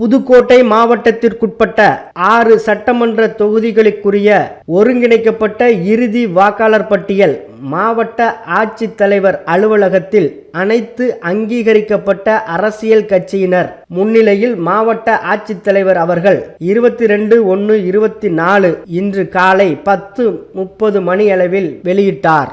புதுக்கோட்டை மாவட்டத்திற்குட்பட்ட ஆறு சட்டமன்ற தொகுதிகளுக்குரிய ஒருங்கிணைக்கப்பட்ட இறுதி வாக்காளர் பட்டியல் மாவட்ட ஆட்சித்தலைவர் அலுவலகத்தில் அனைத்து அங்கீகரிக்கப்பட்ட அரசியல் கட்சியினர் முன்னிலையில் மாவட்ட ஆட்சித்தலைவர் அவர்கள் இருபத்தி ரெண்டு ஒன்று இருபத்தி நாலு இன்று காலை பத்து முப்பது மணியளவில் வெளியிட்டார்.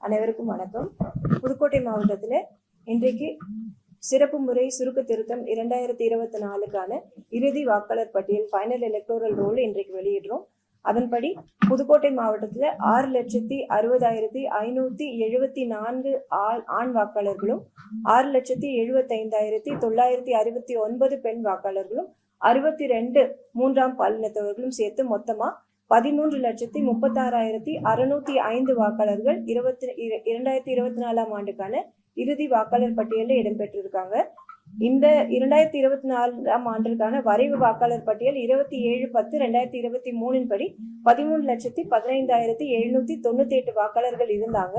அனைவருக்கும் வணக்கம். புதுக்கோட்டை மாவட்டத்தில் இன்றைக்கு சிறப்பு முறை சுருக்க திருத்தம் இரண்டாயிரத்தி இருபத்தி நாலுக்கான இறுதி வாக்காளர் பட்டியல் ஃபைனல் எலக்டோரல் ரோல் இன்றைக்கு வெளியிடுறோம். அதன்படி புதுக்கோட்டை மாவட்டத்தில் ஆறு லட்சத்தி அறுபதாயிரத்தி ஐநூத்தி எழுபத்தி நான்கு ஆள் ஆண் வாக்காளர்களும் ஆறு லட்சத்தி எழுபத்தைந்தாயிரத்தி தொள்ளாயிரத்தி அறுபத்தி ஒன்பது பெண் வாக்காளர்களும் அறுபத்தி ரெண்டு மூன்றாம் பாலினத்தவர்களும் சேர்த்து மொத்தமா பதிமூன்று லட்சத்தி முப்பத்தாறாயிரத்தி அறுநூத்தி ஐந்து வாக்காளர்கள் இருபத்தி இரண்டாயிரத்தி இருபத்தி நாலாம் ஆண்டுக்கான இறுதி வாக்காளர் பட்டியலில் இடம்பெற்றிருக்காங்க. இந்த இரண்டாயிரத்தி இருபத்தி நாலாம் ஆண்டிற்கான வரைவு வாக்காளர் பட்டியல் இருபத்தி ஏழு பத்து ரெண்டாயிரத்தி இருபத்தி மூணின் படி பதிமூணு லட்சத்தி பதினைந்தாயிரத்தி எழுநூத்தி தொண்ணூத்தி எட்டு வாக்காளர்கள் இருந்தாங்க.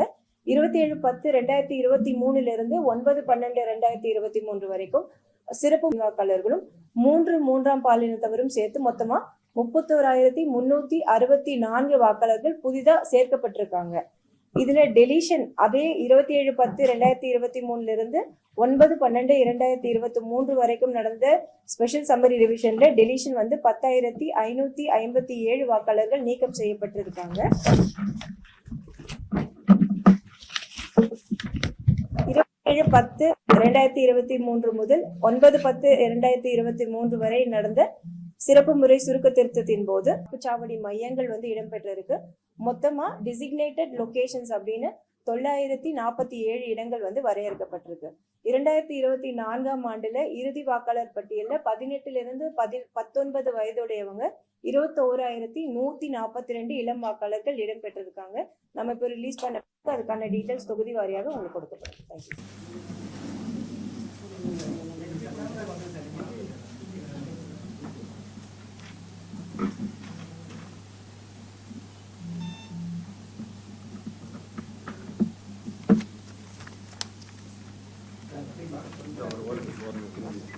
இருபத்தி ஏழு பத்து ரெண்டாயிரத்தி இருபத்தி மூணுல இருந்து ஒன்பது பன்னெண்டு ரெண்டாயிரத்தி இருபத்தி மூன்று வரைக்கும் சிறப்பு வாக்காளர்களும் மூன்று மூன்றாம் பாலினத்தவரும் சேர்த்து மொத்தமா முப்பத்தோராயிரத்தி முன்னூத்தி அறுபத்தி நான்கு வாக்காளர்கள் புதிதா சேர்க்கப்பட்டிருக்காங்க. இதுல டெலிஷன் அதே இருபத்தி ஏழு பத்து ரெண்டாயிரத்தி இருபத்தி மூணுல இருந்து ஒன்பது பன்னெண்டு இரண்டாயிரத்தி இருபத்தி மூன்று வரைக்கும் நடந்த ஸ்பெஷல் சம்மரி ரிவிஷன்ல டெலிஷன் வந்து பத்தாயிரத்தி ஐநூத்தி ஐம்பத்தி ஏழு வாக்காளர்கள் நீக்கம் செய்யப்பட்டிருக்காங்க. இருபத்தேழு பத்து ரெண்டாயிரத்தி இருபத்தி மூன்று முதல் ஒன்பது பத்து இரண்டாயிரத்தி இருபத்தி மூன்று வரை நடந்த சிறப்பு முறை சுருக்க திருத்தத்தின் போது வாக்குச்சாவடி மையங்கள் வந்து இடம்பெற்றிருக்கு. மொத்தமா டிசிக்னேட்டட் லொகேஷன்ஸ் அப்படின்னு தொள்ளாயிரத்தி நாற்பத்தி ஏழு இடங்கள் வந்து வரையறுக்கப்பட்டிருக்கு. இரண்டாயிரத்தி இருபத்தி நான்காம் ஆண்டுல இறுதி வாக்காளர் பட்டியல்ல பதினெட்டுல இருந்து பதி பத்தொன்பது வயதுடையவங்க இருபத்தோராயிரத்தி நூத்தி நாற்பத்தி ரெண்டு இளம் வாக்காளர்கள் இடம்பெற்றிருக்காங்க. நம்ம இப்போ ரிலீஸ் பண்ண அதுக்கான டீட்டெயில்ஸ் தொகுதி வாரியாக உங்களுக்கு கொடுக்கப்படும் தேங்க்யூ Gracias.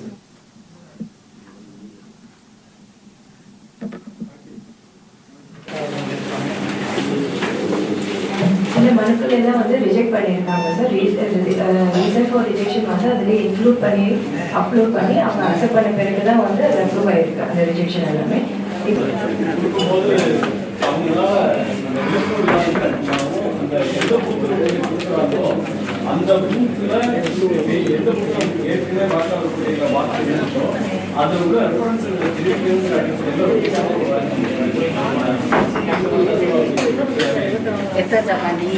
மனுக்கள் எல்லாம் வந்து ரிஜெக்ட் பண்ணியிருக்காங்க சார் ரீசன் ஃபார் ரிஜெக்ஷன் வந்து அதில் இன்க்ளூட் பண்ணி அப்லோட் பண்ணி அவங்க அக்செப்ட் பண்ண பிறகு தான் வந்து அது அப்ரூவ் ஆயிருக்கு அந்த ரிஜெக்ஷன் எல்லாமே. அந்த எந்த பூத்துல எந்த புத்தகம் ஏற்கனவே வாக்காளர்களுடைய வாக்கு இருந்துச்சோ அது வந்து ரெஃபரன்ஸ் திருப்பிங்கிற எத்தனை சப்பாத்தி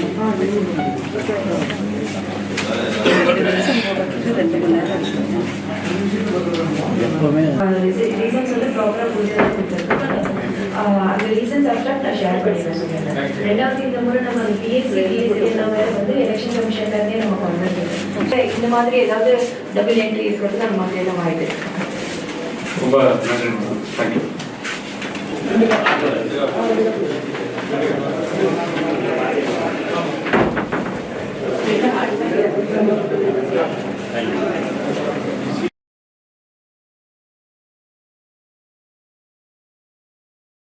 ரீசன்ஸ் வந்து ப்ராப்பராக புரிஞ்சதாக அந்த ரீசன்ஸ் அப்டாக் நான் ஷேர் பண்ணிடுறேன் ரெண்டாவது இந்த முறை நம்ம அந்த பிஎஸ்சி பிஎஸ்சி எல்லாமே வந்து எலெக்ஷன் கமிஷன்லேருந்தே நம்ம கொண்டு இந்த மாதிரி ஏதாவது டபுள் என்ட்ரி இருக்கிறது நம்ம எல்லாம் வாய்ப்பு ரொம்ப நன்றி. தேங்க்யூ はい。